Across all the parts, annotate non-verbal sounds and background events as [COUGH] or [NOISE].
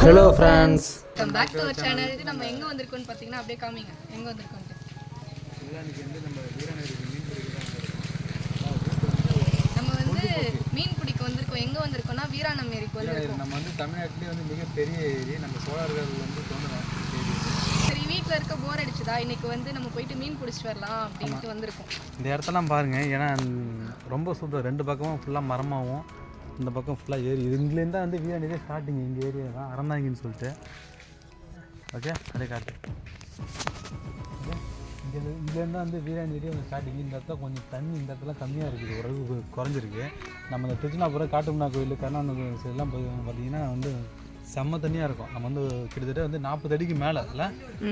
Hello friends come back to our channel இது நம்ம எங்க வந்திருக்கோம்னு பாத்தீங்கன்னா அப்படியே காமிங்க. எங்க வந்திருக்கோம் நம்ம வந்து மீன் பிடிக்க வந்திருக்கோம். எங்க வந்திருக்கோம்னா வீராணம் ஏரிக்கு வந்திருக்கோம் நம்ம வந்து தமிழ்நாட்டிலே வந்து மிகப்பெரிய ஏரி. நம்ம சோழர்கள் வந்து வீட்ல இருக்க போர் அடிச்சுதா? இன்னைக்கு வந்து நம்ம போயிட்டு மீன் பிடிச்சிட்டு வரலாம் அப்படின்ட்டு வந்திருக்கோம். இந்த இடத்தெல்லாம் பாருங்க. ஏன்னா ரொம்ப சூப்பர் ரெண்டு பக்கமும் ஃபுல்லாக மரமாகவும் இந்த பக்கம் ஃபுல்லாக ஏரி. இது இங்கேருந்து தான் வந்து வீராணிதே ஸ்டார்டிங் இந்த ஏரியா தான். அறந்தாங்கின்னு சொல்லிட்டு. ஓகே அதே காட்டு. இங்கே இங்கேருந்து வந்து வீராணி ஏரியா வந்து ஸ்டார்டிங் இந்த இடத்துல கொஞ்சம் தண்ணி இந்த இடத்துல கம்மியாக இருக்குது. ஓரளவு குறைஞ்சிருக்கு. நம்ம இந்த திருச்சினாபுரம் காட்டுமன்னா கோயில் கருணாநகர் சைட்லாம் போய் பார்த்தீங்கன்னா வந்து செம்ம தண்ணியாக இருக்கும். நம்ம வந்து கிட்டத்தட்ட வந்து நாற்பது அடிக்கு மேலே இல்லை?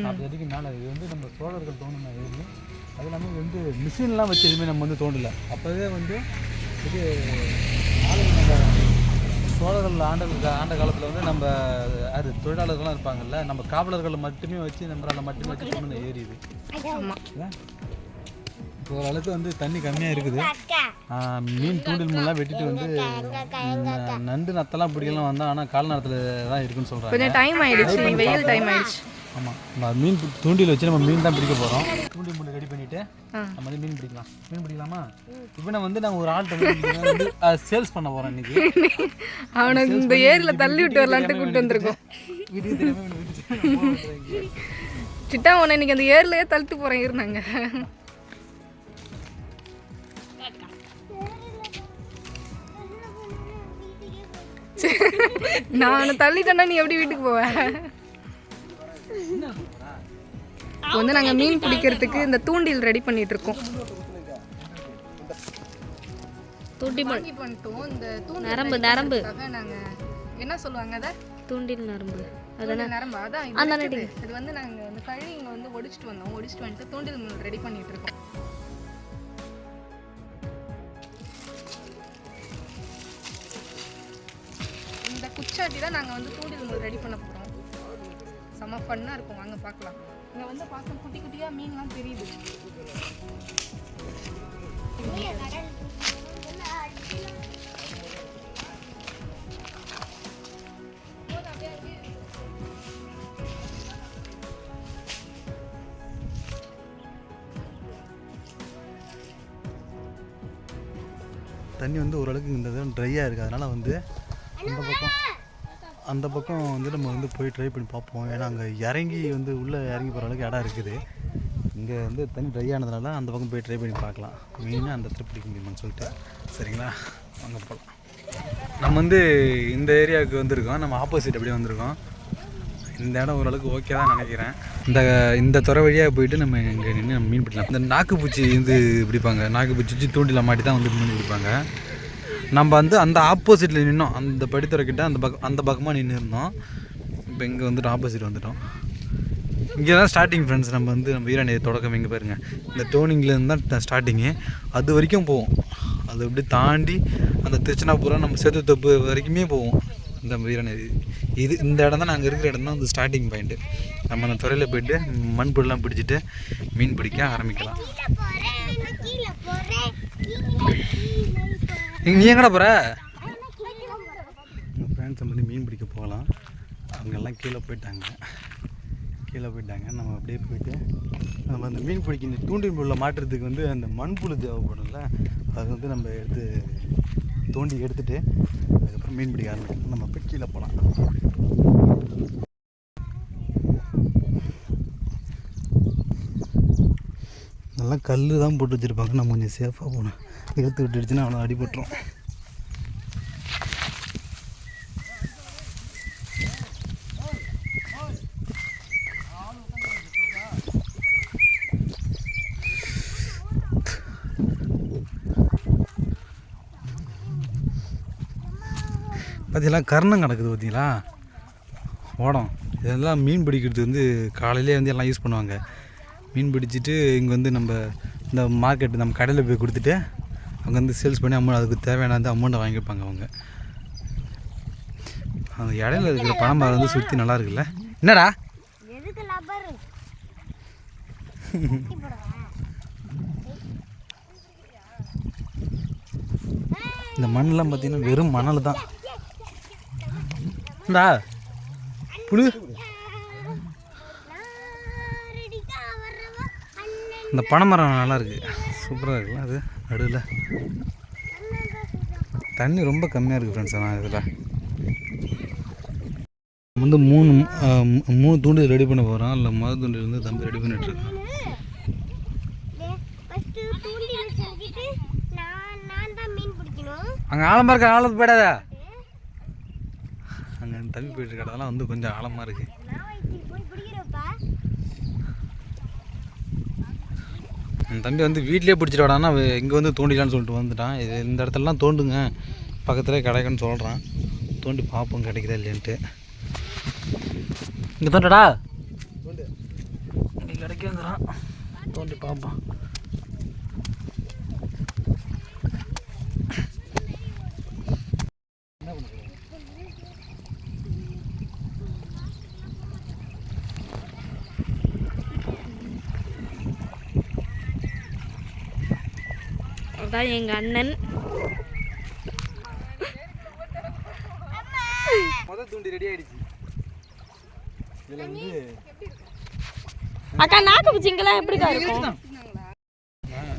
நாற்பது அடிக்கு மேலே. இது வந்து நம்ம சோழர்கள் தோணுன ஏரி. அது இல்லாமல் வந்து மிஷின்லாம் வச்சு எதுவுமே நம்ம வந்து தோண்டல. அப்போவே வந்து இது சோழர்கள் ஆண்ட ஆண்ட காலத்தில் வந்து நம்ம அது தொழிலாளர்கள்லாம் இருப்பாங்கல்ல நம்ம காவலர்களை மட்டுமே வச்சு நம்மளால மட்டுமே வச்சு ஏரி இது. ஓரளவுக்கு வந்து தண்ணி கம்மியாக இருக்குது. மீன் தூண்டில் முன்னெல்லாம் வெட்டிட்டு வந்து நண்டு நத்தெல்லாம் பிடிக்கலாம் வந்தோம் ஆனால் கால நேரத்தில் தான் இருக்குன்னு சொல்கிறாங்க கொஞ்சம் டைம் ஆயிடுச்சு வெயில் டைம் ஆயிடுச்சு. ஆமாம் நம்ம மீன் தூண்டில் வச்சு நம்ம மீன் தான் பிடிக்க போகிறோம் தூண்டில் முள்ளு ரெடி பண்ணிவிட்டு. நம்ம வந்து மீன் பிடிக்கலாம். மீன் பிடிக்கலாமா? நான் வந்து நான் ஒரு ஆள்கிட்ட வந்து சேல்ஸ் பண்ண போகிறேன் இன்னைக்கு. [LAUGHS] அவனுக்கு இந்த ஏரியில தள்ளி விட்டு வரலான்ட்டு கூப்பிட்டு வந்திருக்கோம். [LAUGHS] இவனை. [LAUGHS] சிட்டா உன்னை இன்னைக்கு அந்த ஏர்லயே தள்ளிட்டு போறேன் இருந்தாங்க நான் தள்ளிட்டேன்னா நீ எப்படி வீட்டுக்கு போவ? இப்போ வந்து நாங்க மீன் பிடிக்கிறதுக்கு இந்த தூண்டில் ரெடி பண்ணிட்டு இருக்கோம் நரம்பு நரம்பு. நாங்க என்ன சொல்லுவாங்க அதை? தூண்டில் நரம்பு. நரம்பு. அதான் இது வந்து நாங்க இந்த கழி இங்க வந்து ஒடிச்சிட்டு வந்தோம். ஒடிச்சிட்டு வந்துட்டு தூண்டில் ரெடி பண்ணிட்டு இருக்கோம் குச்சாட்டி தான் நாங்கள் வந்து தூண்டில் முள் ரெடி பண்ண போகிறோம் செம்ம ஃபன்னாக இருக்கும். வாங்க பார்க்கலாம். இங்கே வந்து பார்க்க குட்டி குட்டியாக மீன்லாம் தெரியுது. தண்ணி வந்து ஓரளவுக்கு இந்த இடம் ட்ரையாக இருக்குது அதனால் வந்து அந்த பக்கம். அந்த பக்கம் வந்து நம்ம வந்து போய் ட்ரை பண்ணி பார்ப்போம். ஏன்னா அங்கே இறங்கி வந்து உள்ளே இறங்கி போகிற அளவுக்கு இடம் இருக்குது. இங்கே வந்து தண்ணி ட்ரை ஆனதுனால அந்த பக்கம் போய் ட்ரை பண்ணி பார்க்கலாம். மெயினாக அந்த இடத்துல பிடிக்க முடியுமான்னு சொல்லிட்டு. சரிங்களா? அங்கே போகலாம் நம்ம வந்து இந்த ஏரியாவுக்கு வந்திருக்கோம். நம்ம ஆப்போசிட் அப்படியே வந்திருக்கோம். இந்த இடம் ஓரளவுக்கு ஓகே தான் நினைக்கிறேன். இந்த இந்த துறை வழியாக போயிட்டு நம்ம இங்கே நின்று நம்ம மீன் பிடிக்கலாம். இந்த நாக்குப்பூச்சி வந்து பிடிப்பாங்க. நாக்குப்பூச்சி வச்சு தூண்டில மாட்டி தான் வந்து மீன் பிடிப்பாங்க. நம்ம வந்து அந்த ஆப்போசிட்டில் நின்னோம். அந்த படித்துறக்கிட்ட அந்த பக்கம் அந்த பக்கமாக நின்று இருந்தோம். இப்போ இங்கே வந்துட்டு ஆப்போசிட் வந்துட்டோம். இங்கே தான் ஸ்டார்டிங் ஃப்ரெண்ட்ஸ் நம்ம வந்து நம்ம வீராணி தொடக்கம். இங்கே பாருங்கள் இந்த டோனிங்லேருந்து தான் ஸ்டார்டிங்கு அது வரைக்கும் போவோம். அது அப்படியே தாண்டி அந்த திருச்சினாபுரம் நம்ம சேத்து தொப்பு வரைக்குமே போவோம். இந்த வீராணி. இது இந்த இடம் தான் நாங்கள் இருக்கிற இடம் தான் வந்து ஸ்டார்டிங் பாயிண்ட்டு நம்ம அந்த துறையில் போயிட்டு மண்புடலாம் பிடிச்சிட்டு மீன் பிடிக்க ஆரம்பிக்கலாம். நீ எங்கடா போகிற எங்கள் ஃப்ரெண்ட்ஸ் வந்து மீன் பிடிக்க போகலாம். அவங்கெல்லாம் கீழே போயிட்டாங்க. கீழே போயிட்டாங்க. நம்ம அப்படியே போயிட்டு நம்ம அந்த மீன் பிடிக்க இந்த தூண்டில் உள்ள மாட்டுறதுக்கு வந்து அந்த மண்புழு தேவைப்படும்ல அது வந்து நம்ம எடுத்து தோண்டி எடுத்துகிட்டு அதுக்கப்புறம் மீன் பிடிக்க ஆரம்பிக்கலாம் நம்ம போய் கீழே போகலாம் நல்லா கல் தான் போட்டு வச்சுருப்பாங்க. நம்ம கொஞ்சம் சேஃபாக போகணும் இழுத்து விட்டுடுச்சுன்னா அவனை அடிபட்டுரும். பார்த்தீங்களா கர்ணம் கிடக்குது பார்த்தீங்களா ஓடம். இதெல்லாம் மீன் பிடிக்கிறது வந்து காலையிலே வந்து எல்லாம் யூஸ் பண்ணுவாங்க. மீன் பிடிச்சிட்டு இங்கே வந்து நம்ம இந்த மார்க்கெட் நம்ம கடையில் போய் கொடுத்துட்டு அங்கே வந்து சேல்ஸ் பண்ணி அமௌண்ட் அதுக்கு தேவையான அந்த அமௌண்ட்டை வாங்கிப்பாங்க அவங்க. அந்த இடையில இருக்கிற பணம் மரம் வந்து சுற்றி நல்லா இருக்குல்ல? என்னடா? [LAUGHS] இந்த மண்ணெலாம் பார்த்தீங்கன்னா வெறும் மணல் தான். இந்தா புழு? இந்த பனைமரம் நல்லா இருக்கு. சூப்பராக இருக்குல்ல அது? நடுவில். தண்ணி ரொம்ப கம்மியாக இருக்குது ஃப்ரெண்ட்ஸ் ஆனால் இதில். வந்து மூணு மூணு தூண்டில் ரெடி பண்ண போகிறோம் இல்லை மொதல் தூண்டில் வந்து தம்பி ரெடி பண்ணிட்டுருக்கான் அங்கே ஆழமாக இருக்க ஆழத்து போயிடாத. அங்கே தம்பி போயிட்டு இருக்க வந்து கொஞ்சம் ஆழமாக இருக்குது நான் வயிற்று போய் பிடிக்கிறப்பா என் தம்பி வந்து வீட்லேயே பிடிச்சிட்டு வாடான்னா இங்கே வந்து தோண்டிக்கலான்னு சொல்லிட்டு வந்துட்டான். இது இந்த இடத்துலலாம் தோண்டுங்க. பக்கத்துலேயே கிடைக்குன்னு சொல்கிறான் தோண்டி பார்ப்போம் கிடைக்குதா இல்லைன்ட்டு இங்கே தோண்டடா. இங்கே கிடைக்குங்கிறான் தோண்டி பார்ப்போம். அதான் எங்கள் அண்ணன். முதல் தூண்டி ரெடி ஆயிடுச்சு. இதில் வந்து அக்கா நாக்கு பூச்சிங்கெல்லாம் எப்படிக்கா இருக்கும்?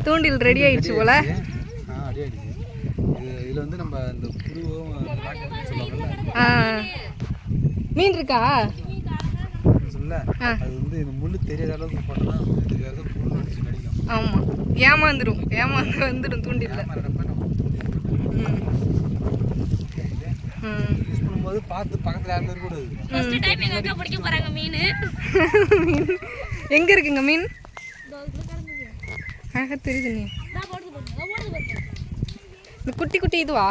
தூண்டில் ரெடி ஆயிடுச்சு போல. ஆ ரெடி ஆயிடுச்சு. இது இதில் வந்து நம்ம இந்த ஆ. மீன் இருக்கா? சொல்ல. அது வந்து இந்த முள்ளு தெரியாத அளவுக்கு போட்டோம்னா இதுக்கு புழு ஆமாம் ஏமாந்துடும் ஏமாந்து வந்துடும் தூண்டில்ல. பண்ணும்போது பார்த்து பக்கத்தில் யாரும் இருக்கக்கூடாது டைம் எங்கள் அக்கா பிடிக்க போகிறாங்க மீன். [LAUGHS] எங்க இருக்குங்க மீன்? அழகா தெரியுது நீ இந்த குட்டி குட்டி இதுவா?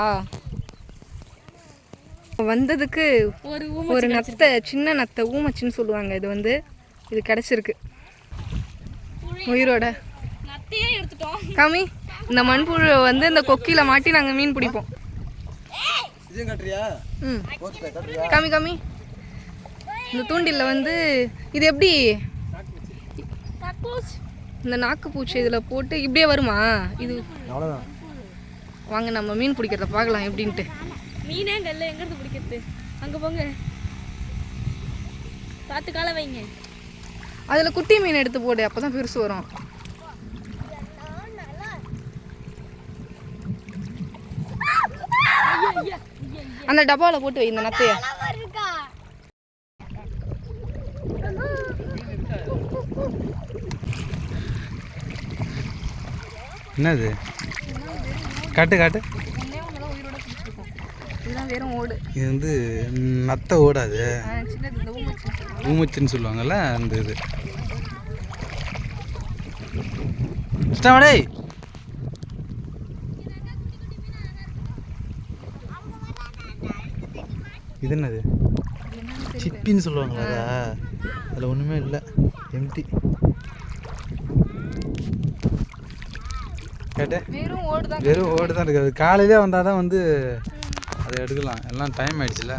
வந்ததுக்கு ஒரு ஒரு நத்தை சின்ன நத்தை ஊமச்சின்னு சொல்லுவாங்க. இது வந்து இது கிடைச்சிருக்கு. உயிரோட. நத்தையே எடுத்துட்டோம். காமி இந்த மண்புழு வந்து இந்த கொக்கியில மாட்டி நாங்க மீன் பிடிப்போம். காமி காமி இந்த தூண்டில்ல வந்து இது எப்படி? இந்த நாக்கு பூச்சி இதில் போட்டு இப்படியே வருமா? இது வாங்க நம்ம மீன் பிடிக்கிறத பார்க்கலாம் எப்படின்ட்டு. மீனே கல்ல எங்கேருந்து பிடிக்கிறது? அங்கே போங்க. பார்த்து காலை வைங்க. அதில் குட்டி மீன் எடுத்து போடு அப்போ தான் பெருசு வரும். அந்த டப்பாவில் போட்டு வை இந்த நத்தைய. என்னது? காட்டு காட்டு. இது வந்து நத்தை ஓடாது. ஊமச்சின்னு சொல்லுவாங்கல்ல அந்த இது. இஷ்டம் இது என்னது சிப்பின்னு சொல்லுவாங்களா அதில் ஒன்றுமே இல்லை. எம்டி கேட்டேன்? வெறும் ஓடு தான் இருக்குது. காலையிலே வந்தால் தான் வந்து அதை எடுக்கலாம். எல்லாம் டைம் ஆயிடுச்சுல.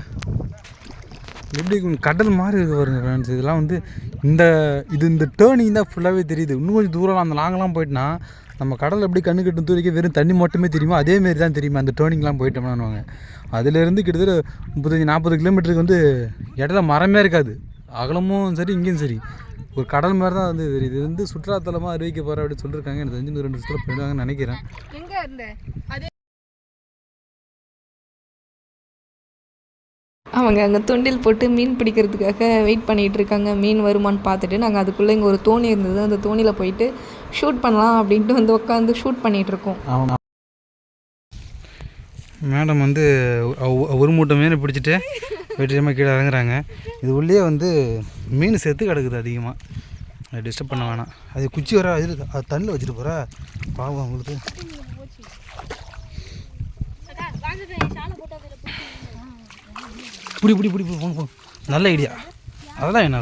எப்படி கொஞ்சம் கடல் மாதிரி இருக்கு பாருங்க ஃப்ரெண்ட்ஸ் இதெல்லாம் வந்து இந்த இது இந்த டேர்னிங் தான் ஃபுல்லாகவே தெரியுது. இன்னும் கொஞ்சம் தூரம் அந்த லாங்கெலாம் போயிட்டுனா நம்ம கடல் எப்படி கண்ணு கட்டு தூரிக்க வெறும் தண்ணி மட்டுமே தெரியுமோ அதேமாரி தான் தெரியுமா அந்த டேர்னிங்லாம் போயிட்டோம்னானுவாங்க. அதுலேருந்து கிட்டத்தட்ட முப்பத்தஞ்சு நாற்பது கிலோமீட்டருக்கு வந்து இடத்துல மரமே இருக்காது. அகலமும் சரி இங்கேயும் சரி. ஒரு கடல் மாதிரி தான் வந்து தெரியுது. இது வந்து சுற்றுலாத்தலமாக அறிவிக்க போகிற அப்படின்னு சொல்லியிருக்காங்க எனக்கு தெரிஞ்சு ரெண்டு சுற்றுலா போயிடுவாங்கன்னு நினைக்கிறேன். அவங்க அங்கே தொண்டில் போட்டு மீன் பிடிக்கிறதுக்காக வெயிட் பண்ணிகிட்டு இருக்காங்க. மீன் வருமான்னு பார்த்துட்டு நாங்கள் அதுக்குள்ளே இங்கே ஒரு தோணி இருந்தது. அந்த தோணியில் போயிட்டு ஷூட் பண்ணலாம் அப்படின்ட்டு வந்து உட்காந்து ஷூட் பண்ணிகிட்ருக்கோம் மேடம் வந்து ஒரு மூட்டை மீன் பிடிச்சிட்டு வெற்றியமாக கீழே இறங்குறாங்க. இது உள்ளே வந்து மீன் செத்து கிடக்குது அதிகமாக டிஸ்டர்ப் பண்ண வேணாம். அது குச்சி வர அது தண்ணில் வச்சுட்டு போகிறா பாவம் அவங்களுக்கு. புடி புடி புடி புடி, போங்க போங்க நல்ல ஐடியா அதெல்லாம் என்ன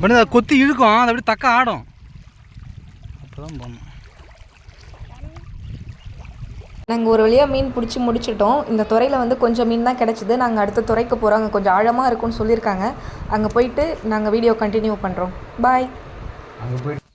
பண்ணி அதை கொத்தி இழுக்கும். அது அப்படியே தக்க ஆடும். அப்போ தான் போகணும் நாங்கள் ஒரு வழியாக மீன் பிடிச்சி முடிச்சிட்டோம். இந்த துறையில் வந்து கொஞ்சம் மீன் தான் கிடச்சிது. நாங்கள் அடுத்த துறைக்கு போகிறோம் அங்கே கொஞ்சம் ஆழமாக இருக்கும்னு சொல்லியிருக்காங்க. அங்கே போயிட்டு நாங்கள் வீடியோ கண்டினியூ பண்ணுறோம் பாய் அங்கே போயிட்டு